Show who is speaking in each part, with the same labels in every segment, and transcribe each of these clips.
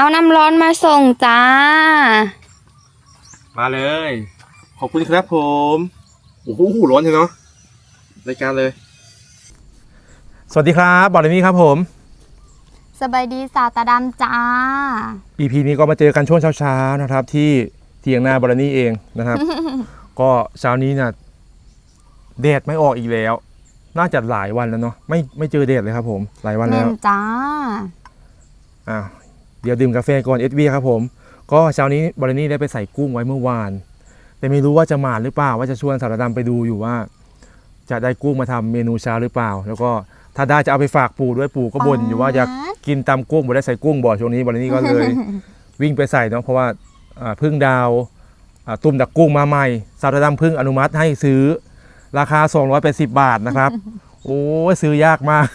Speaker 1: เอาน้ำร้อนมาส่งจ้า
Speaker 2: มาเลย ขอบคุณครับผม โอ้โหร้อนใช่เนาะรายการเลย สวัสดีครับบอลนี่ครับผม
Speaker 1: สบายดีสาวตาดำจ้า
Speaker 2: EP นี้ก็มาเจอกันช่วงเช้าๆนะครับ ที่เทียงนาบอลนี่เองนะครับ ก็เช้านี้เนี่ยแดดไม่ออกอีกแล้ว น่าจะหลายวันแล้วเนาะไม่ไม่เจอแดดเลยครับผม หลายวัน
Speaker 1: แม่
Speaker 2: แล้ว
Speaker 1: นจ้า
Speaker 2: อ่า เดี๋ยวดื่มกาแฟก่อนเอสวีครับผม ก็เช้านี้บรินี่ได้ไปใส่กุ้งไว้เมื่อวาน แต่ไม่รู้ว่าจะมาหรือเปล่าว่าจะชวนสารดำไปดูอยู่ว่า จะได้กุ้งมาทำเมนูเช้าหรือเปล่า แล้วก็ถ้าได้จะเอาไปฝากปู่ด้วยปู่ก็บ่นอยู่ว่าอยากกินตำกุ้งบ่ได้ใส่กุ้งบ่อช่วงนี้บรินี่ก็เลย วิ่งไปใส่เนาะเพราะว่าพึ่งดาวตุ่มดักกุ้งมาใหม่สารดำพึ่งอนุมัติให้ซื้อราคา 280 บาทนะครับ โอ้ยซื้อยากมาก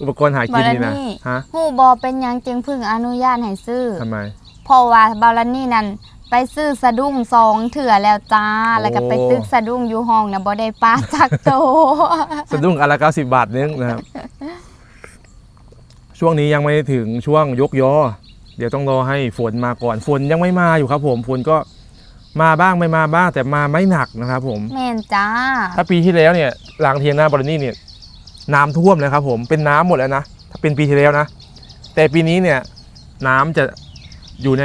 Speaker 2: อุปกรณ์หากินนี่นะ
Speaker 1: บรนี่
Speaker 2: ฮะ
Speaker 1: หูบอเป็นหยังจึงเพึ่งอนุญาตให้ซื้อ
Speaker 2: ทำไม
Speaker 1: เพราะว่าบาลานี่นั่นไปซื้อสะดุ้งสองเถื่อแล้วจ้า แล้วก็ไปตึกสะดุ้งอยู่ห้องนะบ่ได้ปลาจักโต
Speaker 2: สะดุ้งอนละไรเก้าสิบาทนึงนะครับ ช่วงนี้ยังไม่ถึงช่วงยกยอ เดี๋ยวต้องรอให้ฝนมาก่อนฝนยังไม่มาอยู่ครับ ผมฝนก็ มาบ้างไม่มาบ้างแต่มาไม่หนักนะครับผม
Speaker 1: แม่นจ้า
Speaker 2: ถ้าปีที่แล้วเนี่ยหลังเทียงหน้าบรนี่เนี่ยน้ำท่วมเลยครับผมเป็นน้ำหมดแล้วนะถ้าเป็นปีที่แล้วนะ แต่ปีนี้เนี่ยน้ำจะอยู่ใน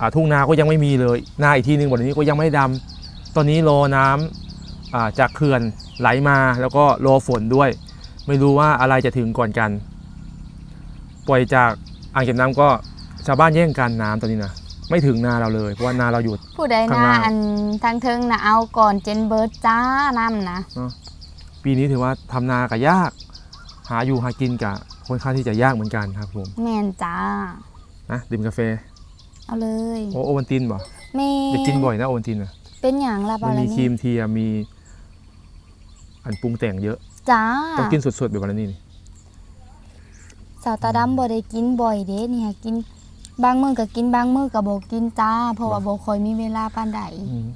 Speaker 2: อ่าทุ่งนาก็ยังไม่มีเลยนาอีกทีหนึ่งบรนี่ก็ยังไม่ดำตอนนี้รอน้ำอ่าจากเขื่อนไหลมาแล้วก็รอฝนด้วย ไม่รู้ว่าอะไรจะถึงก่อนกัน ปล่อยจากอ่างเก็บน้ำก็ชาวบ้านแย่งกันน้ำตอนนี้นะ ไม่ถึงนาเราเลยเพราะว่านาเราอยู่
Speaker 1: ผู้ใด
Speaker 2: ข้าง
Speaker 1: นา
Speaker 2: ล่าง
Speaker 1: อันทางเทิงนะเอาก่อนเจนเบิร์ดจ้าน้ำนะ
Speaker 2: ปีนี้ถือว่าทำนากับยาก หาอยู่หากินกับค่อนข้างที่จะยากเหมือนกันครับผม
Speaker 1: แม่นจ้า
Speaker 2: นะดื่มกาแฟ
Speaker 1: เอาเลย
Speaker 2: โอโอวันตินบ่
Speaker 1: แม่
Speaker 2: ไปกินบ่อยนะโอวันตินอะ
Speaker 1: เป็นอย่างละบา
Speaker 2: มัน
Speaker 1: ลา
Speaker 2: มีครี
Speaker 1: นี่
Speaker 2: มเทียมมีอันปรุงแต่งเยอะ
Speaker 1: จ้า
Speaker 2: ต้องกินสดๆแบบวันนี้นี่
Speaker 1: สาวตาดำบ่ได้กินบ่อยเด้นี่ฮะกิน บางมื้อก็กินบางมื้อก็บ่กินจ้า เพราะว่าบ่ค่อยมีเวลาปานใด
Speaker 2: อืม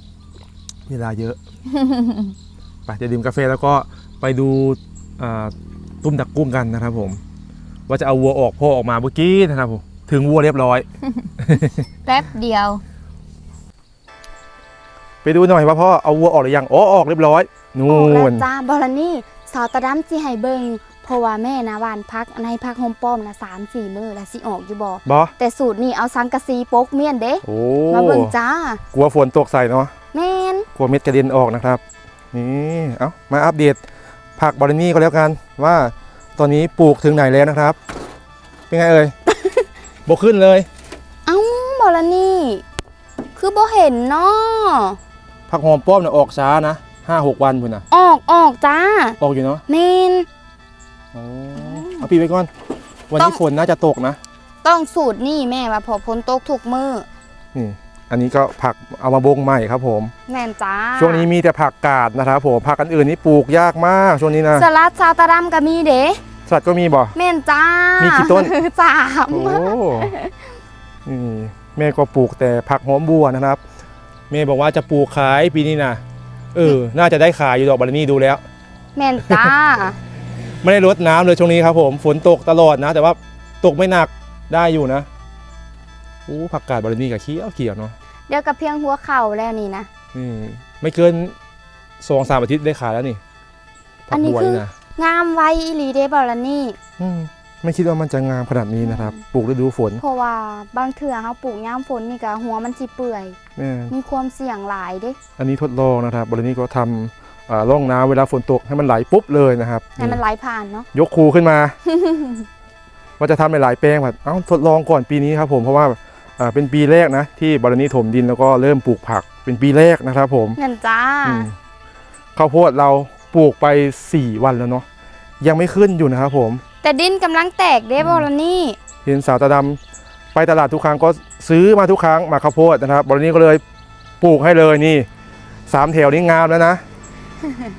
Speaker 2: เวลาเยอะ ไปจะดื่มกาแฟแล้วก็ไปดูอ่าตุ้มดักกุ้งกันนะครับผม ว่าจะเอาวัวออกพ่อออกมาเมื่อกี้นะครับผมถึงวัวเรียบร้อย
Speaker 1: แป๊บเดียว
Speaker 2: ไปดูหน่อยว่าพ่อเอาวัวออกหรือยังอ๋อออกเรียบร้อยนู่
Speaker 1: ออกแล้ว
Speaker 2: น
Speaker 1: จ้าบอลนี่สาวตาดำสิให้เบิ่ง เพราะว่าแม่นะหวานพักในพักโฮมป้อมนะสามสี่มื้อแล้วสิออกอยู่บ่
Speaker 2: บอ
Speaker 1: แต่สูตรนี่เอาสังกะสีโปกเมียนเด้
Speaker 2: โอ้
Speaker 1: มาเบิ่งจ้าก
Speaker 2: ลัวฝนตกใส่เนาะ
Speaker 1: แม่น
Speaker 2: กลัวเม็ดกระเด็นออกนะครับ นี่เอามาอัปเดตผักบอลนี่ก็แล้วกันว่าตอนนี้ปลูกถึงไหนแล้วนะครับ เป็นไงเอ่ยบกขึ้นเลย
Speaker 1: เอ้าบอลนี่คือบ่เห็นเนาะ
Speaker 2: ผักหอมป้อมเนี่ยออกช้านะห้าหกวันพุ่นนะ
Speaker 1: ออกออกจ้า
Speaker 2: ออกอยู่เนาะ
Speaker 1: แม่น
Speaker 2: โอ้ เอาปีไว้ก่อน วัน
Speaker 1: ต้
Speaker 2: นี้
Speaker 1: อง
Speaker 2: ฝนน่าจะตกนะ
Speaker 1: ต้องสูตรนี่แม่ว่าพอพ้นตกทุกมื้อ
Speaker 2: นี่อันนี้ก็ผักเอามาบงใหม่ครับผม
Speaker 1: แม่นจ้า
Speaker 2: ช่วงนี้มีแต่ผักกาดนะครับผมผักอันอื่นนี่ปลูกยากมากช่วงนี้นะ
Speaker 1: สลัดสาวตาดำก็มีเด้
Speaker 2: สัตว์ก็มีบ่
Speaker 1: แม่นจ้า
Speaker 2: มี
Speaker 1: มี
Speaker 2: กี่ต้น
Speaker 1: สาม
Speaker 2: โอ้นี่แม่ก็ปลูกแต่ผักหอมบัวนะครับแม่บอกว่าจะปลูกขายปีนี้นะเออ น่าจะได้ขายอยู่ดอกบาลนี่ดูแล้ว
Speaker 1: แม่นจ้า
Speaker 2: ไม่ได้รดน้ำเลยช่วงนี้ครับผมฝนตกตลอดนะ แต่ว่าตกไม่หนักได้อยู่นะโอ้ผักกาดบาลนี่กับเขียวเขียวเนาะ
Speaker 1: เดี๋ยวกับเพียงหัวเข่าแล้วนี่นะ
Speaker 2: นี่ไม่เกินสองสามอาทิตย์ได้ขายแล้วนี่ผั
Speaker 1: อั
Speaker 2: ก
Speaker 1: นนี้
Speaker 2: บัว
Speaker 1: คือ
Speaker 2: นี่นะ
Speaker 1: งามไว้อีหลีเด้บอลนี่
Speaker 2: อืมไม่คิดว่ามันจะงามขนาดนี้นะครับ ปลูกฤดูฝน
Speaker 1: เพราะว่าบางเถื่อเขาปลูกยามฝนนี่ก็หัวมันสิเปื่อย
Speaker 2: แม่
Speaker 1: มีความเสี่ยงหลายเด้
Speaker 2: อันนี้ทดลองนะครับบรินี้ก็ทำอ่า ร่องน้ำเวลาฝนตกให้มันไหลปุ๊บเลยนะครับ
Speaker 1: ให้มันไหลผ่านเนาะ
Speaker 2: ยกคูขึ้นมา ว่าจะทำหลายๆแปลงแบบเอ้าทดลองก่อนปีนี้ครับผมเพราะว่าอ่าเป็นปีแรกนะ ที่บรินี้ถมดินแล้วก็เริ่มปลูกผักเป็นปีแรกนะครับ ผม
Speaker 1: เงินจ้า
Speaker 2: อืมข้าวโพดเราปลูกไป 4 วันแล้วเนาะยังไม่ขึ้นอยู่นะครับผม
Speaker 1: แต่ดินกำลังแตกเด้บอลนี่
Speaker 2: เห็นสาวตาดำไปตลาดทุกครั้งก็ซื้อมาทุกครั้งมาข้าวโพดนะครับบรินี้ก็เลยปลูกให้เลยนี่สามแถวนี้งามแล้วนะ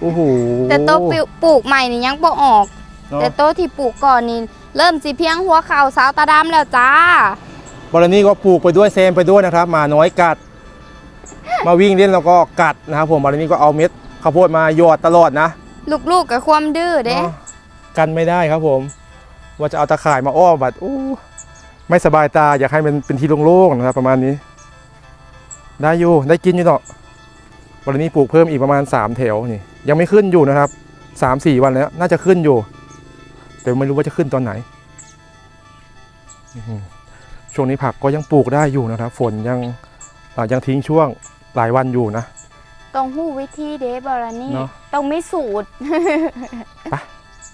Speaker 2: โอ้โห
Speaker 1: แต่โตปลูกปลูกใหม่นี่ยังบ่ออก
Speaker 2: เนอะ
Speaker 1: แต่โตที่ปลูกก่อนนี่เริ่มสิเพียงหัวเข่าสาวตาดำแล้วจ้า
Speaker 2: บรนี่ก็ปลูกไปด้วยเซมไปด้วยนะครับหมาน้อยกัด มาวิ่งเล่นแล้วก็กัดนะครับผมบรนี่ก็เอาเม็ดข้าวโพดมาหยอดตลอดนะ
Speaker 1: ลูกๆกับความดื้อเด้
Speaker 2: เนาะกันไม่ได้ครับผม ว่าจะเอาตะข่ายมาอ้อมบัดโอ้ไม่สบายตาอยากให้มันเป็นที่โล่งๆนะครับประมาณนี้ ได้อยู่ได้กินอยู่เนาะ วันนี้ปลูกเพิ่มอีกประมาณ 3 แถวนี่ยังไม่ขึ้นอยู่นะครับสามสี่วันแล้ว น่าจะขึ้นอยู่ แต่ไม่รู้ว่าจะขึ้นตอนไหนอื้อหือช่วงนี้ผักก็ยังปลูกได้อยู่นะครับ ฝนยังอ่ายังทิ้งช่วงหลายวันอยู่นะ
Speaker 1: ต้องหู้วิธีเด้บอลนี่
Speaker 2: เนาะ
Speaker 1: ต้องมีสูตร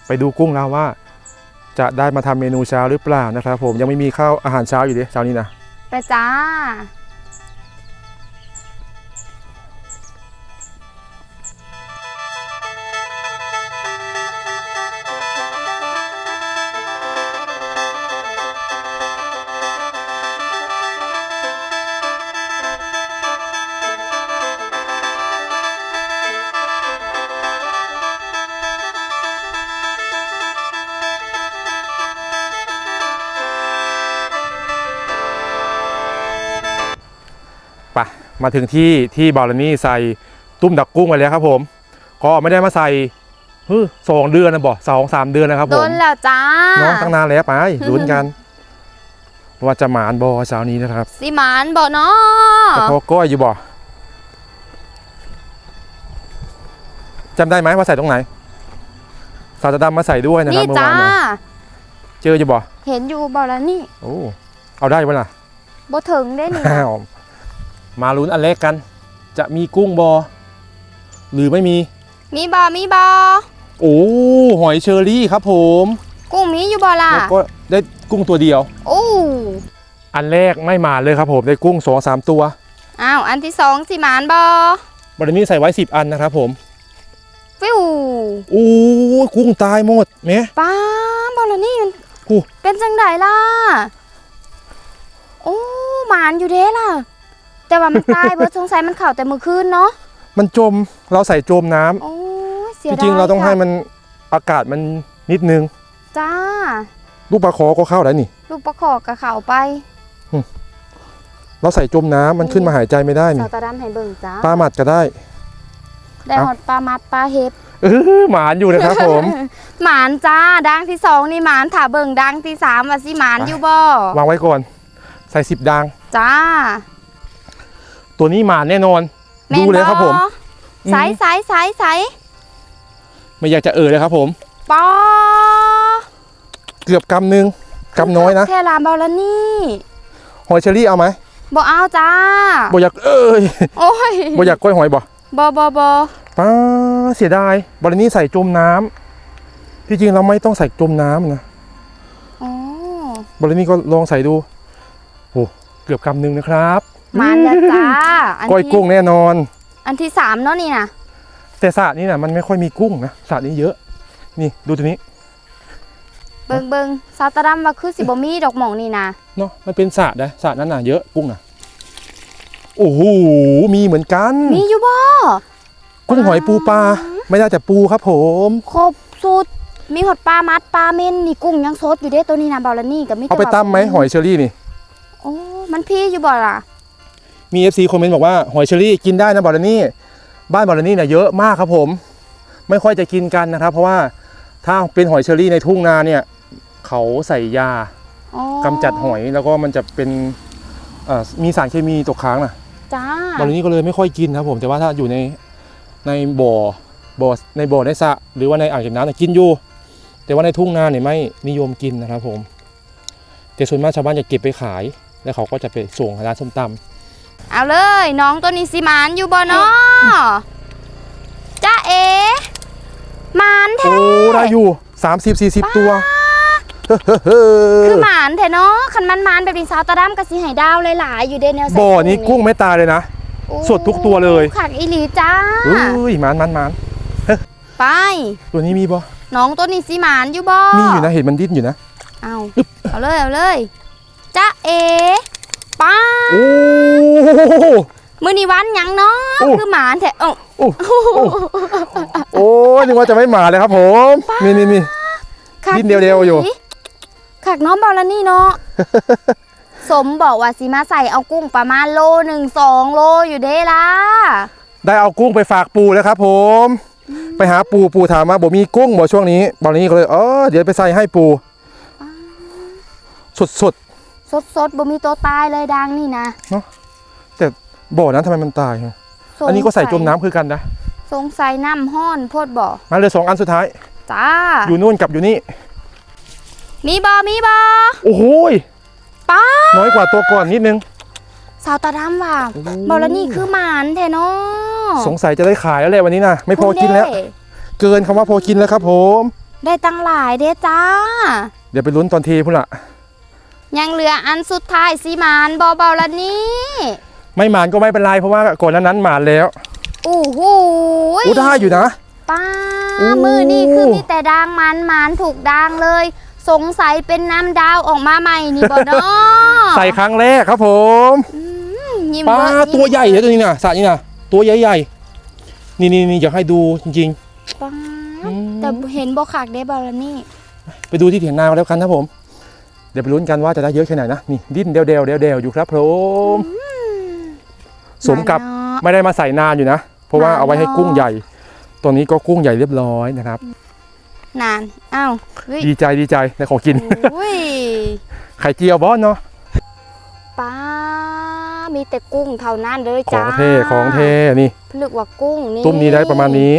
Speaker 2: ไปดูกุ้งแล้วว่า จะได้มาทำเมนูเช้าหรือเปล่านะครับ ผมยังไม่มีข้าวอาหารเช้าอยู่ดิเช้านี้นะ
Speaker 1: ไปจ้า
Speaker 2: มาถึงที่ที่บาลานี่ใส่ตุ้มดักกุ้งไปแล้วครับผม ก็ไม่ได้มาใส่เฮ้ยสองเดือนนะบอกสองสามเดือนนะครับผ
Speaker 1: โด
Speaker 2: ม
Speaker 1: นแล้วจ้า
Speaker 2: เนาะตั้งนานแล้วไปลุ้นกันว่าจะหมานบอเช้านี้นะครับ
Speaker 1: สิหมานบ่เนา
Speaker 2: กระะเพาะก้อยอยู่บ่จำได้ไหมว่าใส่ตรงไหน สาวจะดำมาใส่ด้วยนะครับ
Speaker 1: นี่
Speaker 2: เมื่อ
Speaker 1: จ้า
Speaker 2: วานนะเจออยู่บ่
Speaker 1: เห็นอยู่บอลนี่
Speaker 2: โอ้เอาได้ปะล่ะ
Speaker 1: บ่ถึงได้นี่
Speaker 2: อ้าว มาลุ้นอันแรกกัน จะมีกุ้งบอ หรือไม่มี
Speaker 1: มีบอมีบอ
Speaker 2: โอ้หอยเชอรี่ครับผม
Speaker 1: กุ้งมีอยู่บอล่ะ
Speaker 2: แล้วก็ได้กุ้งตัวเดียว
Speaker 1: โอ้
Speaker 2: อันแรกไม่มาเลยครับผมได้กุ้งสองสามตัว
Speaker 1: อ้าวอันที่สองสิหมานบอ
Speaker 2: บันนี้ใส่ไว้สิบอันนะครับผม
Speaker 1: ฟิว
Speaker 2: โอ้กุ้งตายหมดเนี่ย
Speaker 1: ป้าบอลนี่มัน
Speaker 2: อู้
Speaker 1: เป็นจังไดล่ะโอ้หมานอยู่เด้ล่ะ แต่ว่ามันตายเบิดสงสัยมันเข่าแต่มือคืนเนาะ
Speaker 2: มันจมเราใส่จมน้ำ
Speaker 1: โอ้ยเสี
Speaker 2: จ
Speaker 1: ยดาย
Speaker 2: ริงๆเราต้องให้
Speaker 1: ค่ะ
Speaker 2: มันอากาศมันนิดนึง
Speaker 1: จ้า
Speaker 2: ลูกปลาคอก็เข้าแล้วนี่
Speaker 1: ลูกประคอกกับเข่าไป
Speaker 2: เราใส่จมน้ำมันขึ้นมาหายใจไม่ได้
Speaker 1: สา
Speaker 2: นี่
Speaker 1: วตาดำให้เบิ่งจ้า
Speaker 2: ปลาหมัดก็ได้
Speaker 1: ได้หอดปลามัดปลาเห็บ
Speaker 2: เออหมานอยู่นะครับผม
Speaker 1: หมานจ้าดังที่สองนี่หมานถ่าเบิ่งดังที่สามว่าสิหมาน
Speaker 2: ไป
Speaker 1: อยู่บ่
Speaker 2: วางไว้ก่อน ใส่สิบดาง
Speaker 1: จ้า
Speaker 2: ตัวนี้หมานแน่นอน
Speaker 1: แม่
Speaker 2: ดู
Speaker 1: น
Speaker 2: เลยครับผม
Speaker 1: ใสใสใสใส
Speaker 2: ไม่อยากจะเอ่ยเลยครับผม
Speaker 1: ปอ
Speaker 2: เกือบกำหนึ่งกำน้อยนะ
Speaker 1: แค่ลามบอลนี่
Speaker 2: หอยเชอรี่เอาไหม
Speaker 1: บ่เอาจ้า
Speaker 2: บ่อยากเอ้ย
Speaker 1: โอ้ย
Speaker 2: บ่อยากกล้อยหอยบ่
Speaker 1: บอบอบอ
Speaker 2: ป้าเสียดายบรินี้ใส่จมน้ำที่จริงเราไม่ต้องใส่จมน้ำนะ
Speaker 1: อ๋อบ
Speaker 2: รินี้ก็ลองใส่ดูโอ้เกือบกำหนึ่งนะครับ
Speaker 1: ห มานแล้วจ้าอัน
Speaker 2: ก้อย
Speaker 1: ที่
Speaker 2: กุ้งแน่นอน
Speaker 1: อันที่สามเนาะนี่นะ
Speaker 2: แต่สระนี้นะมันไม่ค่อยมีกุ้งนะสระนี้เยอะ นี่ดูตัวนี้
Speaker 1: เบิงเบิงซาตาดัมว่าคือสิบ่มีดอกหม่องนี่นะ
Speaker 2: เนาะมันเป็นสระนะสระนั้นน่ะเยอะกุ้งน่ะโอ้โหมีเหมือนกัน
Speaker 1: มีอยู่บ่
Speaker 2: กุ้งหอยปูปลาไม่ได้แต่ปูครับผม
Speaker 1: ครบสุด มีหอดปลามัดปลาเม่นนี่กุ้งยังสดอยู่เด้ตัวนี้นะบอลนี่กับมี
Speaker 2: เอาไป
Speaker 1: ว่า
Speaker 2: ตั้มไหมหอยเชอรี่นี่
Speaker 1: โอ้มันพี่อยู่บ่ล่ะ
Speaker 2: มี FC คอมเมนต์บอกว่าหอยเชอรี่กินได้นะบอลนี่บ้านบอลนี่เนี่ยเยอะมากครับผม ไม่ค่อยจะกินกันนะครับ เพราะว่าถ้าเป็นหอยเชอรี่ในทุ่งนาเนี่ยเขาใส่ยา
Speaker 1: อ๋อกำ
Speaker 2: จัดหอยแล้วก็มันจะเป็นเอ่อมีสารเคมีตกค้างนะ
Speaker 1: จ้า
Speaker 2: บอลนี่ก็เลยไม่ค่อยกินครับผม แต่ว่าถ้าอยู่ในในบ่อบ่อในบ่อในสระหรือว่าในอ่างเก็บน้ำเนี่ยกินอยู่ แต่ว่าในทุ่งนาเนี่ยไม่นิยมกินนะครับผม แต่ส่วนมากชาวบ้านจะเก็บไปขาย แล้วเขาก็จะไปส่งร้านส้มตำ
Speaker 1: เอาเลย น้องตัวนี้สิหมานอยู่บ่เนาะจ้าเอหมานแท้
Speaker 2: โอ้ได้อยู่30 40ตัว
Speaker 1: คือหมานแท้เนาะคันมันหมานแบบนี้สาวตาดำก็สิให้ดาวหลายๆอยู่เด้แนวใส่
Speaker 2: บ่อนี้กุ้งไม่ตายเลยนะ
Speaker 1: โอ้
Speaker 2: สดทุกตัวเลย
Speaker 1: ขักอีหลีจ้า
Speaker 2: เอ้ยหมันหมันหมัน
Speaker 1: ไป
Speaker 2: ตัวนี้มีบ่
Speaker 1: น้องตัวนี้สิหมานอยู่บ่
Speaker 2: มีอยู่นะเห็นมันดิ้นอยู่นะ
Speaker 1: เอาเอาเลยเอาเลยจ้าเอ ป้า
Speaker 2: โอ้
Speaker 1: มื้อนี้วันหยังเนาะ
Speaker 2: โอ้
Speaker 1: คือหมานแท้เอ้า
Speaker 2: โอ้โอ้โอ้ยนึกว่าจะไม่มาเลยครับผม นี่นี่นี่
Speaker 1: คัก
Speaker 2: ดิ้นเร็วๆอยู่
Speaker 1: ขักน้องบอลแล้วนี่เนาะ สมบอกว่าสิมาใส่เอากุ้งประมาณโลหนึ่งสองโลอยู่เด้ล่ะ
Speaker 2: ได้เอากุ้งไปฝากปูแล้วครับผม ไปหาปูปูถามมาบอกมีกุ้งบอกช่วงนี้บอลนี้ก็เลยเออเดี๋ยวไปใส่ให้ปูสดสด
Speaker 1: สดสดๆบ่มีตัวตายเลยดังนี่นะ
Speaker 2: แต่บ่อนั้นทำไมมันตายฮะ
Speaker 1: สง
Speaker 2: อันนี้ก็ใส่จมน้ำคือกันนะ
Speaker 1: สงสัยน้ำห้อนโพดบ่
Speaker 2: มาเลยสองอันสุดท้าย
Speaker 1: จ้า
Speaker 2: อยู่นู่นกับอยู่นี่
Speaker 1: มีบ่มีบ่
Speaker 2: โอ้โหย
Speaker 1: ป้า
Speaker 2: น้อยกว่าตัวก่อนนิดนึง
Speaker 1: สาวตาดำว่า
Speaker 2: โอ้โห
Speaker 1: บ่แล้วนี่คือหมานแท้เนาะ
Speaker 2: สงสัยจะได้ขายแล้วแหละวันนี้นะไม่พอกินแล้ว
Speaker 1: คุณเด้
Speaker 2: เกินคำว่าพอกินแล้วครับผม
Speaker 1: ได้ตั้งหลายเด้จ้า
Speaker 2: เดี๋ยวไปลุ้นตอนทีพุ่นละ
Speaker 1: ยังเหลืออันสุดท้ายสิหมานบ่เบาละนี่
Speaker 2: ไม่หมานก็ไม่เป็นไรเพราะว่าก่อนหนานั้นหมานแล้ว
Speaker 1: อู้หู
Speaker 2: อู้ได้อยู่นะ
Speaker 1: ป้า
Speaker 2: โอ้
Speaker 1: มือนี่คือมีแต่ดางมันหมานถูกดางเลย สงสัยเป็นน้ำดาวออกมาใหม่นี่บ่เนาะ
Speaker 2: ใส่ครั้งแรกครับผม
Speaker 1: อืมยิ้ม
Speaker 2: ปลา
Speaker 1: เบิดยิ้ม
Speaker 2: ตัวใหญ่เลยตัวนี้นะสระนี่นะตัวใหญ่ๆนี่นี่นี่อยากให้ดูจริง
Speaker 1: ป้า
Speaker 2: อืม
Speaker 1: แต่เห็นบ่คักได้บ่ละนี่
Speaker 2: ๆ ไปดูที่เถียงนาแล้วกันครับผม เดี๋ยวไปลุ้นกันว่าจะได้เยอะแค่ไหนนะนี่ดิ้นเดวเดวเดวเดวอยู่ครับผมสมกับ
Speaker 1: หาเนาะ
Speaker 2: ไม่ได้มาใส่นานอยู่นะ เพราะว่าเอาไว้ให้กุ้งใหญ่ ตัวนี้ก็กุ้งใหญ่เรียบร้อยนะครับ
Speaker 1: นานอ้าวเฮ้ย
Speaker 2: ดีใจดีใจได้ของกิน
Speaker 1: อุ้ย
Speaker 2: ไข่เจียวบอสเนาะ
Speaker 1: ป้ามีแต่กุ้งเท่านั้นเลย
Speaker 2: ขอ
Speaker 1: จ้าง
Speaker 2: เท่ของเท่นี่
Speaker 1: ผลึกว่ากุ้งนี่
Speaker 2: ตุ้มนี้ได้ประมาณนี้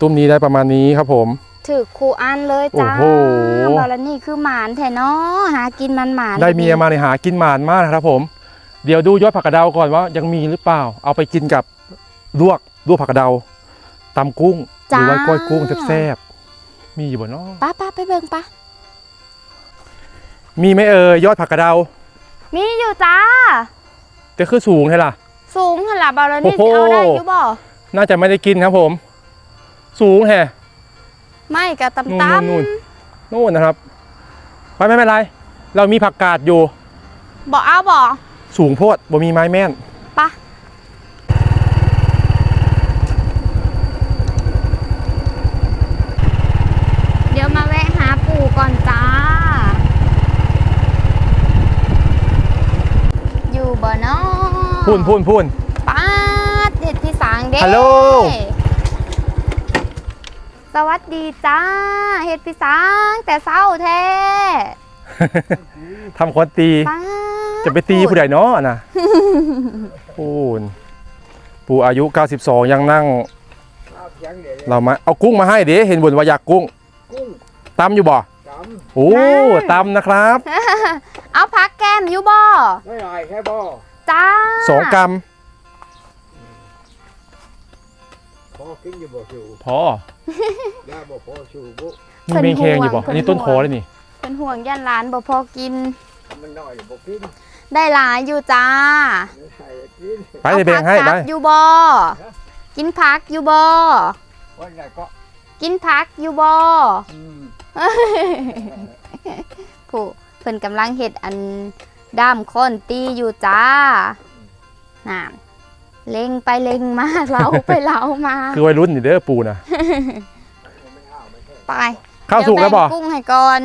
Speaker 2: ตุ้มนี้ได้ประมาณนี้ครับผม
Speaker 1: ถือคูอันเลยจ้า
Speaker 2: โอ้โห
Speaker 1: บอละนี่คือหมานแท้เนาะหากินมันหมาน
Speaker 2: ได้เมียมาในยหากินหมานมากนะครับผม เดี๋ยวดูยอดผักกระเดาก่อนว่ายังมีหรือเปล่า เอาไปกินกับลวกลวกผักกระเดาตำกุ้งหรือว่าก้อยกุ้งแซ่บๆมีอยู่บ่เนาะ
Speaker 1: ป้าป้าไปเบิ่งป้า
Speaker 2: มีไหมเอ่ยยอดผักกระเดา
Speaker 1: มีอยู่จ้า
Speaker 2: แต่คือสูงใช่ล่ะ
Speaker 1: สูงขนาดบอละนี่
Speaker 2: โอ้
Speaker 1: สิ
Speaker 2: โห
Speaker 1: เอาได้อยู่บ่
Speaker 2: น่าจะไม่ได้กินครับผม สูงแฮะ
Speaker 1: ไม่กะ
Speaker 2: นู่น
Speaker 1: ต่ำ
Speaker 2: นู่นนู่นนะครับไม่ไม่เป็นไร เรามีผักกาดอยู่
Speaker 1: ๆบอกเอาบ่
Speaker 2: สูงโพดบ่มีไม้แม่น
Speaker 1: ปะเดี๋ยวมาแวะหาปู่ก่อนจ้า อยู่บ่เนาะ
Speaker 2: พูนพูนพูน
Speaker 1: ป้าดเด็ดพี่สางเด้
Speaker 2: ฮัลโหล
Speaker 1: สวัสดีจ้าเฮ็ดพี่สางแต่เศร้าแท้
Speaker 2: ทำคนตี
Speaker 1: ป้าด
Speaker 2: จะไปตีผู้ใดเนาะนะพูนปู่อายุ 92 ยังนั่งเรามาเอากุ้งมาให้เด้เห็นบนว่าอยากกุ้ง
Speaker 3: กุ้ง
Speaker 2: ตำอยู่บ่
Speaker 3: จ
Speaker 2: โอ้ตำนะครับ
Speaker 1: เอาพักแก้มอยู่บ่ำ
Speaker 3: ไม่ไรแค่บ่
Speaker 1: จ้า
Speaker 2: สองกรัม
Speaker 3: พอกินอยู่บ่ชู
Speaker 2: พอ ยา
Speaker 3: บ่พอชูบุ
Speaker 2: มีเมงเคงอยู่บ่อันนี้ต้นคอเลยนี่
Speaker 1: เป็นห่วงย่านหลานบ่พอกิน
Speaker 3: มันน้อยบ่กิน
Speaker 1: ได้หลายอยู่จ้า
Speaker 3: ไม่ใส่กิน
Speaker 2: ไปเลยแบ่งให้
Speaker 1: เอาผัก
Speaker 2: ได้
Speaker 1: กลับอยู่บ่กินพักอยู่บ่
Speaker 3: วันไหนก็
Speaker 1: กินพักอยู่บ่
Speaker 3: อืม
Speaker 1: ผู้เพิ่นกำลังเฮ็ดอันด้ามค้อนตีอยู่จ้าน่ะ เล็งไปเล็งมาเราไปเรามา
Speaker 2: คือวัยรุ่นนี่เด้อปู่นะ
Speaker 3: ไม่เอาไม่ใช่
Speaker 1: ไป
Speaker 2: ข้าวสุกแล้วบ่
Speaker 1: เดี๋ยบ่งกุ้งให้ก่อน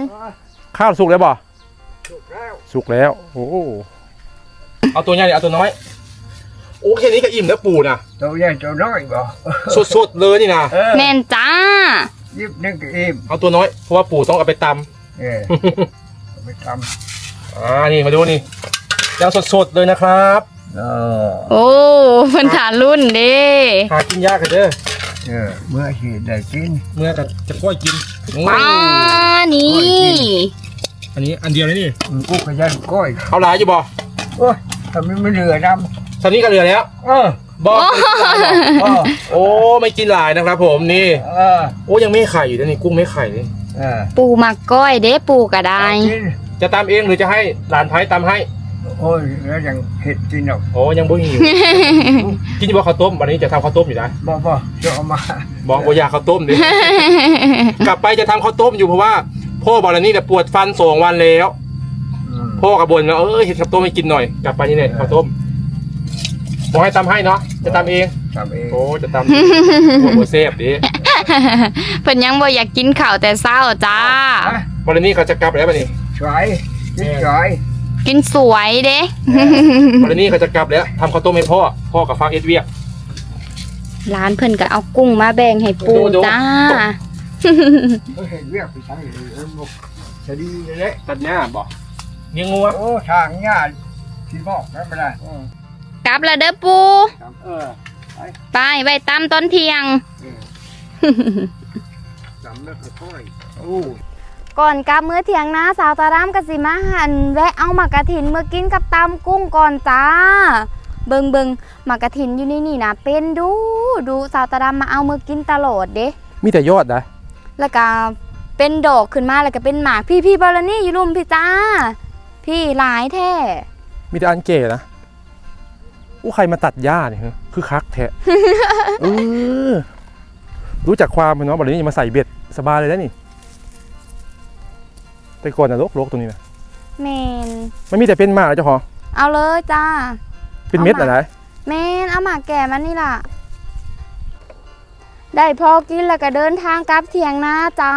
Speaker 2: ข้าวสุกแล้วบ่
Speaker 3: ถูกแล้ว
Speaker 2: สุกแล้วโอ้เอาตัวใหญ่เอาตัวน้อยโอ้แค่นี้ก็อิ่มแล้วปู่นะ
Speaker 3: ตัวใหญ่ตัวน้อยบ่
Speaker 2: สดๆเลยนี่นะ
Speaker 3: เออ
Speaker 1: แม่นจ้า
Speaker 3: ยิบนึงก็อิ่ม
Speaker 2: เอาตัวน้อยเพราะว่าปู่ต้องเอาไปตำ
Speaker 3: เออเอาไปท
Speaker 2: อ่านี่มาดูนี่ยังสดๆเลยนะครับำ
Speaker 3: เออ
Speaker 1: โอ้เพิ่นฐานรุ่นเด้
Speaker 2: หากินยากกันเด้อ
Speaker 3: เออเมื่อสิได้กิน
Speaker 2: เมื่อกับจะก้อยกินโอ้
Speaker 1: ป้านี่
Speaker 2: อันนี้อันเดียวเลยนี่
Speaker 3: มันกูก็ยันก้อย
Speaker 2: เอาหลายอยู่บ่
Speaker 3: โอ้ยทำไมไม่เหลือด
Speaker 2: ตอนนี้ก็เหลือแล้วำ
Speaker 3: เออ
Speaker 2: บอก
Speaker 3: เออ
Speaker 2: โอ้ไม่กินหลายนะครับ ผมนี่
Speaker 3: เออ
Speaker 2: โอ้ยังไม่ไข่อยู่นะนี่กุ้งไม่ไข่นี่
Speaker 3: เออ
Speaker 1: ปูมักก้อยเด้ปูก็ได้
Speaker 3: กิน
Speaker 2: จะตำเองหรือจะให้หลานไผ่ตำให้
Speaker 3: โอ้ยแล้วยังเห็ดกินหรอก
Speaker 2: โอ้ยังบ่หิวกินอยู่บ่ข้าวต้มวันนี้จะทำข้าวต้มอยู่นะ
Speaker 3: บ่บ่จะเอามา
Speaker 2: บอกว่าอยากข้าวต้มดิกลับไปจะทำข้าวต้มอยู่เพราะว่าพ่อบอกแล้วนี่แต่ปวดฟันสองวันแล้ว
Speaker 3: อืม
Speaker 2: พ่อกระบนแล้วเออเห็ดข้าวต้มให้กินหน่อย กลับไปนี่เนี่ยข้าวต้มบอกให้ตำให้เนาะจะตำเอง
Speaker 3: ทำเอง
Speaker 2: โอ้จะตำหัวหัวเซฟดิ
Speaker 1: เพิ่นยังบ่อยากกินข้าวแต่เช้าจ้า
Speaker 3: ฮะ
Speaker 2: วันนี้เขาจะกลับแล้ววันนี้
Speaker 3: สวยกินสวย
Speaker 1: กินสวยเด้
Speaker 2: วันนี้เขาจะกลับแล้วทำข้าวต้มให้พ่อ พ่อกับฟ้าเอ็ดเวียก
Speaker 1: ร้านเพิ่นก็เอากุ้งมาแบ่งให้ปู
Speaker 2: ดูดู
Speaker 1: จ้า
Speaker 3: เขาเห็นเรียกไปใช้เลยเออบอกจะดีเลยแหละ
Speaker 2: ตัดหน้าบอกเลี้ยงงัว
Speaker 3: โอ้ทางง่ายที่บอกไม่เป็นไร
Speaker 1: กลับแล้วเด้อปู
Speaker 3: เออ
Speaker 1: ไปไว้ตำตอนเที่ยง
Speaker 3: จำได้ค่อยๆโอ้
Speaker 1: ก่อนกลับมื้อเที่ยงนะสาวตารามกสิมาหันแวะเอาหมากกะถินมากินกับตำกุ้งก่อนจ้า เบิงเบิงหมากกะถินอยู่นี่นี่นะเป็นดูดูสาวตารามมาเอามากินตลอดเด้
Speaker 2: มีแต่ยอดนะ
Speaker 1: แล้วก็เป็นดอกขึ้นมาแล้วก็เป็นหมากพี่พี่บอลนี่อยู่รุมพี่จ้า พี่หลายแท้
Speaker 2: มีแต่อันเก๋นะอู้ใครมาตัดหญ้าเนี่ยฮะคือคักแทะเออรู้จักความมันเนาะบอกเลยนี่มาใส่เบ็ดสบายเลยนะนี่ แต่ก่อนนะลกๆตรงนี้นะ
Speaker 1: แมน
Speaker 2: มันมีแต่เป็นหมากแล้วเจ้าของ
Speaker 1: เอาเลยจ้า
Speaker 2: เป็นเม็ด
Speaker 1: เอา
Speaker 2: อะไร
Speaker 1: มาแมนเอาหมากแก่มันนี่ล่ะ ได้พอกินแล้วก็เดินทางกลับเถียงนาจ้า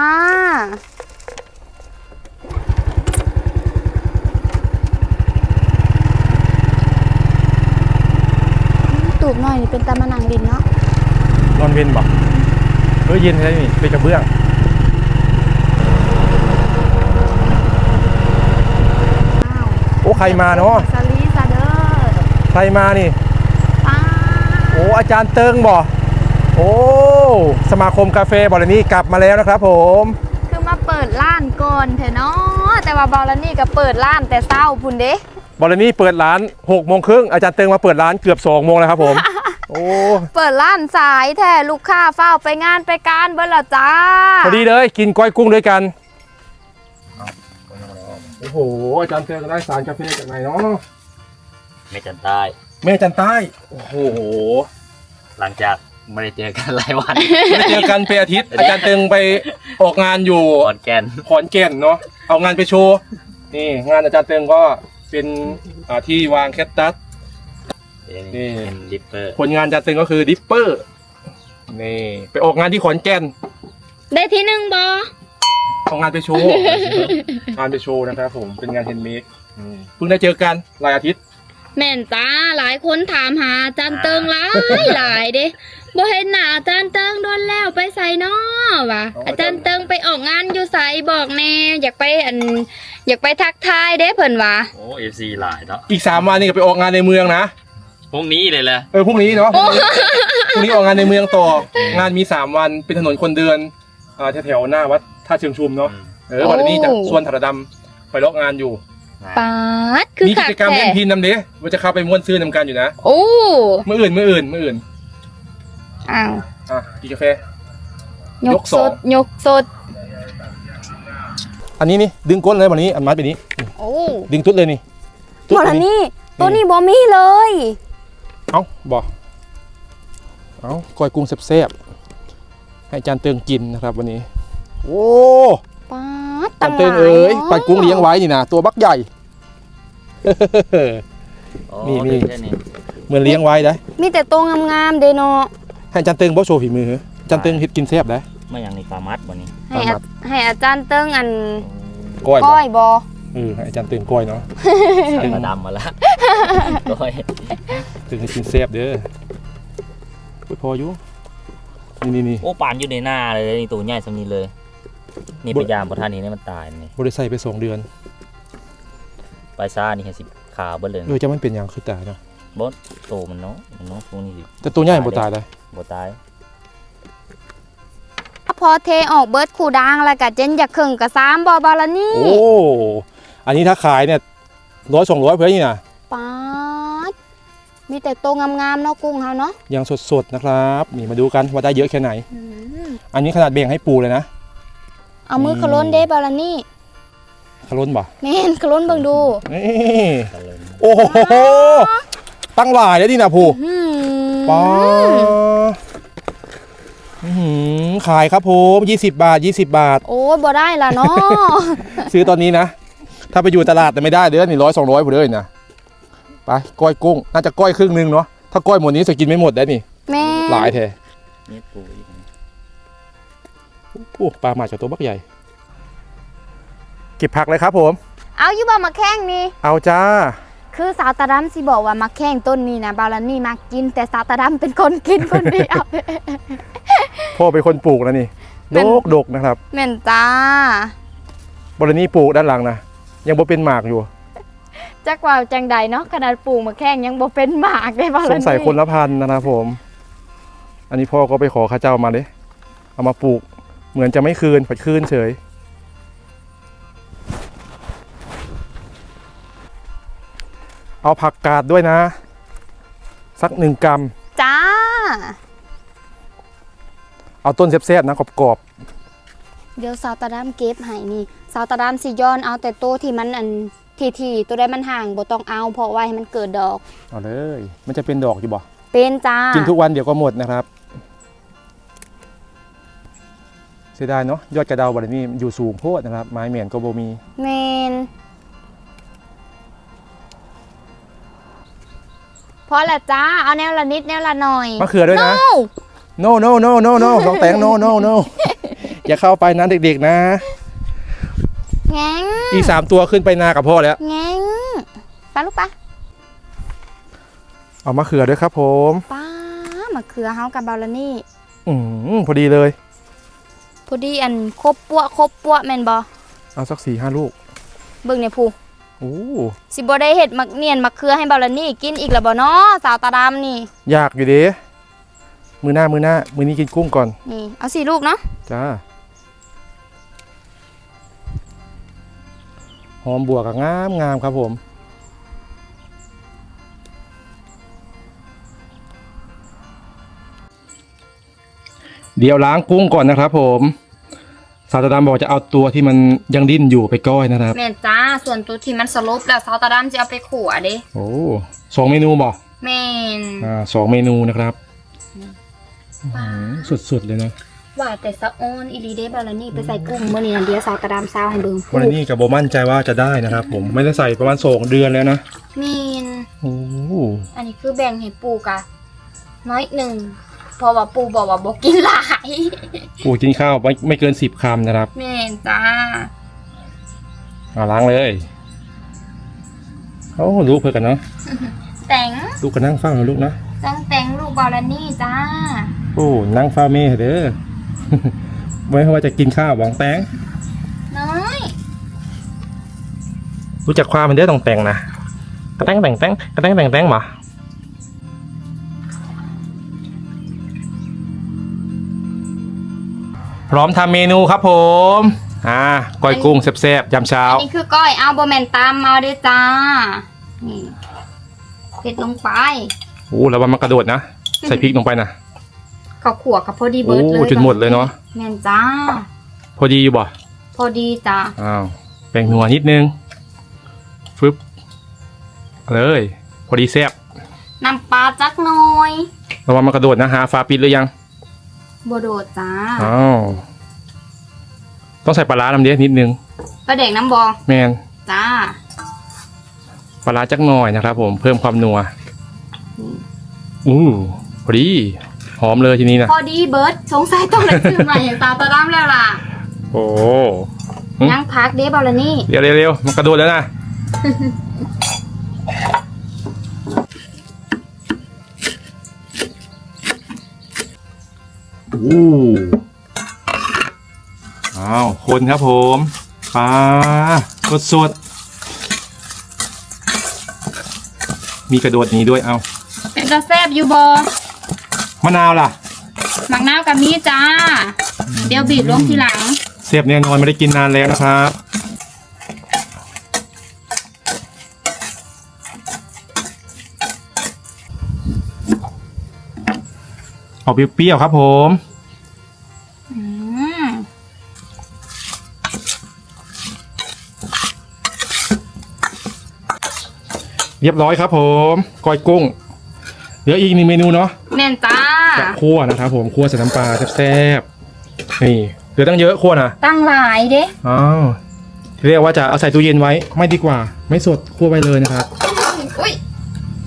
Speaker 1: ตูบหน่อยนี่เป็นตะมะนังดินเนาะ
Speaker 2: นอนเวนบอกเออเย็นใช่นี่เป็นกระเบื้อง
Speaker 1: อ้าว
Speaker 2: โอ้ ใครมาเนาะ
Speaker 1: สลีซาเดอร์
Speaker 2: ใครมานี่
Speaker 1: ป้า
Speaker 2: โอ้อาจารย์เติงบอกโอ้สมาคมกาแฟบอลนี่กลับมาแล้วนะครับ ผม
Speaker 1: คือมาเปิดร้านก่อนเถอะเนาะแต่ว่าบอลนี่ก็เปิดร้านแต่เศร้าพุ่นเด้
Speaker 2: บอลนี่เปิดร้าน6กโมงครึ่งอาจารย์เติงมาเปิดร้านเกือบ2องโมงแล้วครับผมโอ้
Speaker 1: เปิดร้านสายแท้ลูกค้าเฝ้าไปงานไปการเบิ่ละจ้า
Speaker 2: พอดีเลยกินก้อยกุ้งด้วยกัน โอ้โห อาจารย์เติงได้สารกาแฟจากไหนเนาะ
Speaker 4: ไม่จันใต้
Speaker 2: แม่จันใต้ โอ้โห
Speaker 4: หลังจากไม่ได้เจอกันหลายวัน
Speaker 2: ไม่ได้เจอกันเป็นอาทิตย์ อาจารย์เติงไปออกงานอยู่
Speaker 4: ขอนแก่น
Speaker 2: ขอนแก่นเนาะ เอางานไปโชว์ นี่งานอาจารย์เติงก็เป็นอ่าที่วางแคตตัส นี่
Speaker 4: เป็นลิปเปอร์
Speaker 2: ผลงานอาจารย์เติงก็คือดิปเปอร์ นี่ ไปออกงานที่ขอนแก่น
Speaker 1: ได้ที่หนึ่งบอ
Speaker 2: เอางานไปโชว์งานไปโชว์นะครับผมเป็นงานเฮนด์เมดอืมเพิ่งได้เจอกันหลายอาทิตย์
Speaker 1: แม่นจ้าหลายคนถามหาอาจารย์เติงหลายหลายเด้บ่เห็นหน้าอาจารย์เติงโดนแล้วไปใส่นอวะอาจารย์เติงไปออกงานอยู่ไสบอกแน่อยากไปอันอยากไปทักทายเด้เพิ่นว่า
Speaker 4: โอ้เอฟซีหลายเนาะ
Speaker 2: อีกสามวันนี่ก็ไปออกงานในเมืองนะ
Speaker 4: พรุ่งนี้เลยแหละ
Speaker 2: เออพรุ่งนี้เนาะพรุ่งนี้ออกงานในเมืองต่องานมีสามวันเป็นถนนคนเดินอ่าแถวๆหน้าวัด ท่าเชิงชุมเนาะเออวันนี้จะส่วนถรดำไปลอกงานอยู่
Speaker 1: ปาดคือ
Speaker 2: มีกิ
Speaker 1: ขัก
Speaker 2: จกรรม
Speaker 1: แท้
Speaker 2: เล่นพินนำเด้ว่าจะเข้าไปม้วนซื้อนำกันอยู่นะ
Speaker 1: โอ้
Speaker 2: เมื่ออื่นเมื่ออื่นเมื่ออื่น
Speaker 1: อ้าว
Speaker 2: อะกินกาแฟ
Speaker 1: ย
Speaker 2: ย
Speaker 1: ก
Speaker 2: ก
Speaker 1: ส
Speaker 2: สอง
Speaker 1: ดยกสด
Speaker 2: อันนี้นี่ดึงก้นเลยวันนี้อันมัดไปนี้
Speaker 1: โอ้
Speaker 2: ดึงตุ๊ดเลยนี่ตุ๊ด
Speaker 1: บอ
Speaker 2: ไป
Speaker 1: ล
Speaker 2: นี่
Speaker 1: นี่ตัวนี้บ่มีเลย
Speaker 2: เอ้าบ่เอ้าก้อยกุ้งแซ่บๆให้อาจานเติงกินนะครับวันนี้ โอ้
Speaker 1: ปาด
Speaker 2: อาจา
Speaker 1: ตั้
Speaker 2: รงย์เติงเอ๋ยปลากุ้งเลี้ยงไว้นี่นะตัวบักใหญ่
Speaker 4: อ๋อ
Speaker 2: นี่นี่
Speaker 4: แค่นี้
Speaker 2: เหมือนเลี้ยงไว้ได้
Speaker 1: มีแต่ตัวงามๆเด้เนาะ
Speaker 2: ให้อาจารย์เติงบ่โชว์ฝีมืออาจารย์เติงเฮ็ดกินแซ่บได้
Speaker 4: ไม่อย่างนี้ปลามัดวันนี้
Speaker 1: ให้อาให้อาจารย์เติงอัน
Speaker 2: ก้อยบ่
Speaker 1: ก้อยบอ
Speaker 2: เออให้อาจารย์เติงก้อยเนาะ
Speaker 4: ใส่ปลาดำมาละก้อย
Speaker 2: เติงให้กินแซ่บเด้ออุ๊ยพออยู่นี่นี่นี่
Speaker 4: โอ้ปานอยู่ในหน้าเลยนี่ตัวใหญ่สำนี้เลย นี่พยายามประทานนี้ให้มันตายนี่
Speaker 2: บ่ได้ใส่ไปสองเดือน
Speaker 4: ปลายซ่านี่แค่สิบขาวเบิ้ลเลย
Speaker 2: เออจะมันเป็นหยังคือตายเนาะ
Speaker 4: บดโตมันเนาะมันเนาะพวกนี้สิ
Speaker 2: แต่ตัวใหญ่บ่ตายได้
Speaker 4: บ่ตาย
Speaker 1: พอเทออกเบิร์ดคูดังแล้วก็เจนอยากครึ่งกับสามบอบอละนี่
Speaker 2: โอ้อันนี้ถ้าขายเนี่ยร้อยสองร้อยเพื่อนี่นะ
Speaker 1: ปาดมีแต่ตัวงามๆเนาะกุ้งเฮาเนาะ
Speaker 2: ยังสดๆนะครับนี่มาดูกันว่าได้เยอะแค่ไหน
Speaker 1: อืม
Speaker 2: อันนี้ขนาดแบ่งให้ปูเลยนะ
Speaker 1: เอามือขล้นเด้บอละนี่
Speaker 2: ขล้นบ่
Speaker 1: แม่นขล้นเบิ่งดู
Speaker 2: นี่
Speaker 4: กันเลย
Speaker 2: โอ้โหตั้งหลายแล้วนี่นะผู้
Speaker 1: หืม
Speaker 2: ป้าอื้อหือขายครับผม20 บาท 20 บาท
Speaker 1: โอ้ยบ่ได้ล่ะเนาะ
Speaker 2: ซื้อตอนนี้นะ ถ้าไปอยู่ตลาดแต่ไม่ได้เด้อนี่ร้อยสองร้อยผมเลยนะไปก้อยกุ้ง น่าจะก้อยครึ่งหนึงเนาะถ้าก้อยหมดนี้จะกินไม่หมดได้นี่
Speaker 1: แม่
Speaker 2: หลายแท้
Speaker 4: นี่ปูอีก
Speaker 2: โอ้ปลาหมาจากตัวบักใหญ่เก็บผักเลยครับผม
Speaker 1: เอาอยู่บ่มาแข้งนี่
Speaker 2: เอาจ้า
Speaker 1: คือสาวตาดำสิบอกว่ามาแข้งต้นนี้นะบาลานี่มากิน แต่สาวตาดำเป็นคนกินคนเดียว
Speaker 2: พ่อเป็นคนปลูกนะนี่
Speaker 1: เป็
Speaker 2: ด
Speaker 1: น
Speaker 2: กดกนะครับ
Speaker 1: แม่นจ้า
Speaker 2: บรินี่ปลูกด้านหลังนะยังบ่เป็นหมากอยู่
Speaker 1: จักว่าจังใดเนาะขนาดปลูกมาแข้งยังบ่เป็นหมากได้บ่
Speaker 2: สงสัยคนละพันนะครับผม อันนี้พ่อก็ไปขอข้าเจ้ามาเลยเอามาปลูก เหมือนจะไม่คืนผัดคืนเฉย เอาผักกาดด้วยนะ สักหนึ่งกรัม
Speaker 1: จ้า
Speaker 2: เอาต้นแซ่บๆนะกรอบ
Speaker 1: เดี๋ยวสาวตาดามเก็บให้นี่สาวตาดามสิย้อนเอาแต่ตัวที่มันอันทีๆตัวใดมันห่างบ่ต้องเอาเพราะว่าให้มันเกิดดอก
Speaker 2: ๆ เอาเลย มันจะเป็นดอกอยู่บ่
Speaker 1: เป็นจ้า
Speaker 2: กินทุกวันเดี๋ยวก็หมดนะครับ เสียดายเนาะยอดกระเดาบัดนี้อยู่สูงโพดนะครับ ไม้เหมียนก็บ่มี
Speaker 1: เมนพอละจ้า เอาแนวละนิดแนวละหน่อย
Speaker 2: มะเขือด้วยนะ
Speaker 1: No
Speaker 2: no no no no no น้องแตง no no no อย่าเข้าไปนะเด็กๆนะ
Speaker 1: แง้ง
Speaker 2: อีกสามตัวขึ้นไปนากับพ่อแล้ว
Speaker 1: แง้งไปลูกปะ
Speaker 2: เอามะเขือด้วยครับผม
Speaker 1: ป้ามาเขือเฮากับบาลนี่
Speaker 2: อืมพอดีเลย
Speaker 1: พอดีอันครบปัวครบปัวแม่นบ่
Speaker 2: เอาสักสี่ห้าลูก
Speaker 1: เบิ่งเนี่ยผู้
Speaker 2: โอ้
Speaker 1: สิบ่ได้เฮ็ดมักเนียนมักเขือให้บาลนี่กินอีกแล้วบ่เนาะสาวตาดำนี่
Speaker 2: อยากอยู่เด้มือหน้ามือหน้า มือนี้กินกุ้งก่อน
Speaker 1: นี่ เอาสี่ลูกเนาะ
Speaker 2: จ้า หอมบัวกับงามงามครับผม เดี๋ยวล้างกุ้งก่อนนะครับ ผมสาวตาดำบอกจะเอาตัวที่มันยังดิ้นอยู่ไปก้อยนะครับ
Speaker 1: แม่นจ้าส่วนตัวที่มันสลบแล้วสาวตาดำสิเอาไปขัวเด้
Speaker 2: โอ้สองเมนูบอก
Speaker 1: แม่น
Speaker 2: อ่าสองเมนูนะครับสุดๆเลยเนาะ
Speaker 1: ว่าแต่สะออนอีหลีเด้บาลนี่ไปใส่กุ้งมื้อนี้อันเดียวสาวตาดำซาวให้เบิ่ง
Speaker 2: วันนี้กับโบมั่นใจว่าจะได้นะครับ ผมไม่ได้ใส่ประมาณสองเดือนแล้วนะ
Speaker 1: แม่น
Speaker 2: โอ้
Speaker 1: อันนี้คือแบ่งให้ปู่กะน้อยหนึ่ง เพราะว่าปู่บอกว่าบ่กินหลาย
Speaker 2: ปูกินข้าวไม่ไม่เกินสิบคำนะครับ
Speaker 1: แม่นจ้า
Speaker 2: เอาล้างเลยโอ้ลูกเพื่อกันเนาะ
Speaker 1: แต่ง
Speaker 2: ลูกก็นั่งเฝ้านะลูกนะ
Speaker 1: จังแต่งลูกบาลนี่จ้า
Speaker 2: โอ้นั่งเฝ้าแม่เด้อไม่ว่าจะกินข้าวหวังแตง
Speaker 1: น้อย
Speaker 2: รู้จักความมันเด้อต้องแต่งนะกระแตงแต่งแต่งกระแตงแต่งแต่งหมา ร้อมทำเมนูครับผมอ่าก้อยกุ้งแซ่บๆยามเช้า
Speaker 1: อันนี้คือก้อยเอาบ่แม่นตามมาเด้อจ้านี่เผ็ดลงไป
Speaker 2: โอ้แล้วมันกระโดดนะ ใส่พริกลงไปนะ
Speaker 1: ข้าวขัวกับพอดีเบิร์ดเลย
Speaker 2: โอ้จนหมดเลยเนาะ
Speaker 1: แม่นจ้า
Speaker 2: พอดีอยู่บ่
Speaker 1: พอดีจ้า
Speaker 2: อ้าวแป้งนัวนิดนึงฟึบเอาเลย พอดีแซ่บ
Speaker 1: น้ำปลาจักหน่อย
Speaker 2: ระวังมันกระโดดนะหาฟ้าปิดหรือยัง
Speaker 1: บ่โดดจ้า
Speaker 2: อ้าวต้องใส่ปลาร้าน้ำเดียวนิดนึง
Speaker 1: ปลาแดกน้ำบอ
Speaker 2: แมน
Speaker 1: จ้า
Speaker 2: ปลาร้าจักหน่อยนะครับผมเพิ่มความนัวอู้พอดีหอมเลยทีนี้นะ
Speaker 1: พอดีเบิร์ดสงสัยต้องเลยซื้อใหม่เห็นตาตาดำแล้วล่ะ
Speaker 2: โอ้อืม
Speaker 1: ยังพักเด้บอลนี่
Speaker 2: เร็วเร็วเร็วมันกระโดดแล้วนะ อู้อ้าวคนครับผมปลาสดสดๆมีกระโดดหนี้ด้วยเอา
Speaker 1: เป็นกระแซบอยู่บอ
Speaker 2: มะนาวล่ะ
Speaker 1: หมักนาวกับมีจ้า เดี๋ยวบีบลงทีหลัง
Speaker 2: เสียบแน่นอนไม่ได้กินนานแล้วนะครับเอาเปรี้ยวๆครับผม เรียบร้อยครับผมก้อยกุ้งเหลืออีกหนึ่งเมนูเนาะ
Speaker 1: แม่นจ้า
Speaker 2: กับคั่วนะครับผมคั่วใส่น้ำปลาแซ่บๆนี่เหลือตั้งเยอะคั่วนะ
Speaker 1: ตั้งหลายเด้
Speaker 2: อ้าวเรียกว่าจะเอาใส่ตู้เย็นไว้ไม่ดีกว่า ไม่สดคั่วไปเลยนะครับ
Speaker 1: อุ้ย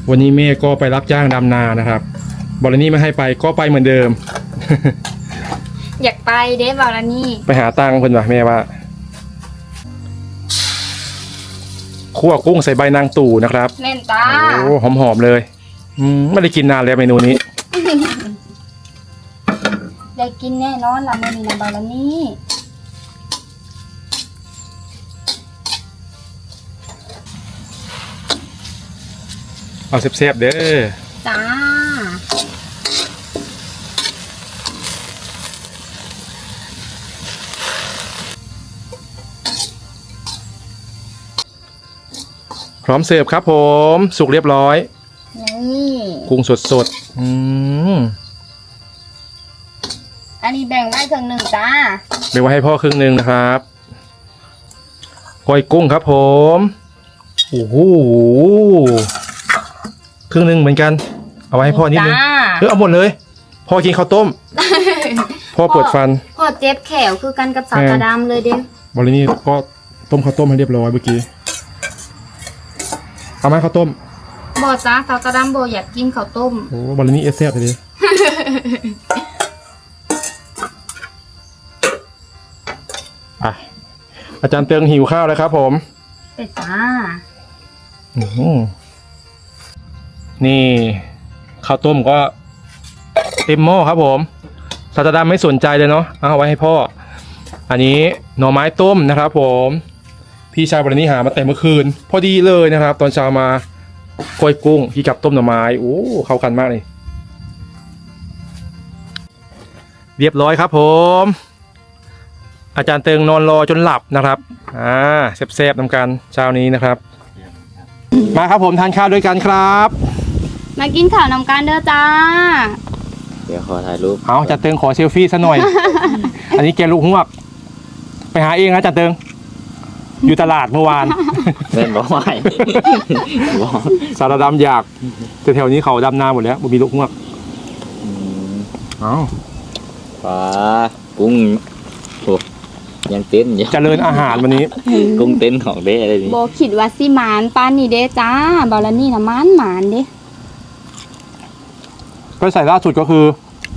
Speaker 2: วันนี้เมฆก็ไปรับจ้างดำนานะครับบอลนี่ไม่ให้ไปก็ไปเหมือนเดิม
Speaker 1: อยากไปเด้บอลนี่
Speaker 2: ไปหาตังค์เพิ่นว่ะแม่ว่า คั่วกุ้งใส่ใบนางตู่นะครับ
Speaker 1: แม่นจ้า
Speaker 2: โอ้หอมๆเลยอืมไม่ได้กินนานแล้วเมนูนี้
Speaker 1: ได้กินแน่นอนละมื้อนี้นะบอลนี่
Speaker 2: อเอาแซ่บๆเด้อ
Speaker 1: จ้า
Speaker 2: พร้อมเสิร์ฟครับผม สุกเรียบร้อย
Speaker 1: นี่
Speaker 2: กุ้งสดๆอืม
Speaker 1: อันนี้แบ่งไว้ถึงหนึ่งจ้า
Speaker 2: เรียกว่าให้พ่อครึ่งหนึ่งนะครับก้อยกุ้งครับผมโอ้โหครึ่งหนึ่งเหมือนกัน เอาไว้ให้พ่อนิดนึง
Speaker 1: จ้า
Speaker 2: เออเอาหมดเลย พ่อกินข้าวต้ม พ่อปวดฟัน
Speaker 1: พอเจ็บแขวคือกันกับสาวกระดำเลยเด้
Speaker 2: บอลนี่ก็ต้มข้าวต้มให้เรียบร้อยเมื่อกี้ เอาไหมข้าวต้ม
Speaker 1: บอจ้าสาวกระดำบออยากกินข้าวต้ม
Speaker 2: โอ้บอลนี่เอสเซฟเลยดิอะอาจารย์เตืองหิวข้าวแล้วครับผม
Speaker 1: เป็ดจ้า
Speaker 2: อื้อหือนี่ข้าวต้มก็เต็มหม้อครับผมสัตดาไม่สนใจเลยเนาะเอาไว้ให้พ่อ อันนี้หน่อไม้ต้มนะครับผม พี่ชายวันนี้หามาแต่เมื่อคืน พอดีเลยนะครับ ตอนเช้ามากล้วยกุ้งพี่กับต้มหน่อไม้โอ้เข้ากันมากเลยเรียบร้อยครับผม อาจารย์เติงนอนรอจนหลับนะครับอ่าแซ่บๆนำกันเช้านี้นะครับ มาครับผมทานข้าวด้วยกันครับ
Speaker 1: มากินข้าวนำกันเด้อจ้า
Speaker 4: เดี๋ยวขอถ่ายรูป
Speaker 2: เอาจัดเติงขอเซลฟี่ซะหน่อย อันนี้แกลูกหวก ไปหาเองนะจัดเติง อยู่ตลาดเมื่อวาน
Speaker 4: เล่นบอกไม่บอก
Speaker 2: สารดำอยากแต่แถวนี้เขาดำนาหมดแล้วบ่มีลูกหวก
Speaker 4: อืม
Speaker 2: เอา
Speaker 4: ปลากุ้งโอ้ยังเต้นอยู่
Speaker 2: เจริญอาหารวันนี้
Speaker 4: กุ้งเต้นของเด้อะไรนี่
Speaker 1: โบคิดว่าสิหมานปานนี่เด้จ้าบอลนี่นะหมานหมานเด้
Speaker 2: ไปใส่ล่าสุดก็คือ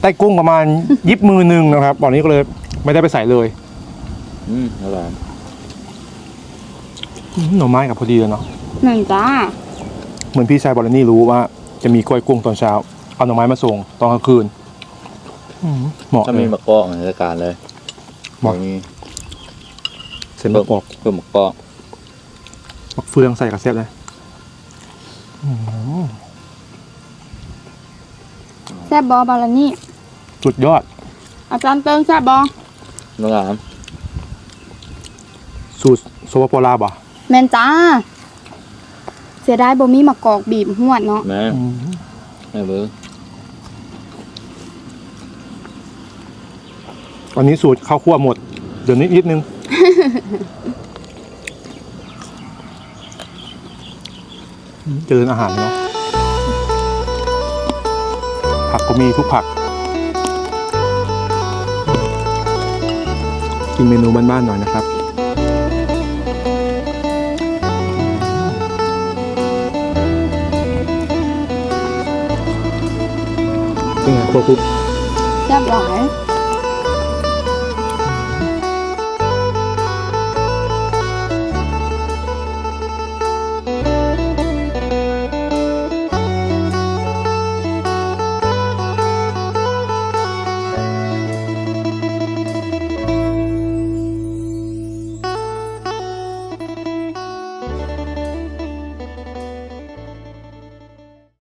Speaker 2: ได้กุ้งประมาณยิบมือหนึ่งนะครับตอนนี้ก็เลยไม่ได้ไปใส่เลย
Speaker 4: อืมอร่อย
Speaker 2: อื้อหน่อไม้กับพอดีเลยเนาะ
Speaker 1: หนึ่งจ้า
Speaker 2: เหมือนพี่ชายบอลนี่รู้ว่าจะมีกล้วยกุ้งตอนเช้า เอาหน่อไม้มาส่งตอนกลางคืนอื้อเหมาะ
Speaker 4: ถ้า
Speaker 2: เล
Speaker 4: มี
Speaker 2: ย
Speaker 4: มะกอกในรายการเลย
Speaker 2: บอก
Speaker 4: มี
Speaker 2: เส้นประกอบ
Speaker 4: เพิ่มมะกอก
Speaker 2: มักเฟืองใส่กระเซ็บเลยอื้อหือ
Speaker 1: แซ่บบอบอลนี่
Speaker 2: สุดยอด
Speaker 1: อาจารย์เติงแซ่บบอ
Speaker 4: น้องอาม
Speaker 2: สูตรโซวาโปลาบ่ะ
Speaker 1: แมนจ้า เสียดายบ่มีมะกอกบีบหวดเนาะ
Speaker 4: แม่แม่เบิ้ง
Speaker 2: อันนี้สูตรข้าวคั่วหมด เดี๋ยวนิดนิดนึง เจริญอาหารเนาะ ผักก็มีทุกผัก กินเมนูบ้านๆหน่อยนะครับ ควบคุก
Speaker 1: แซ่บหลาย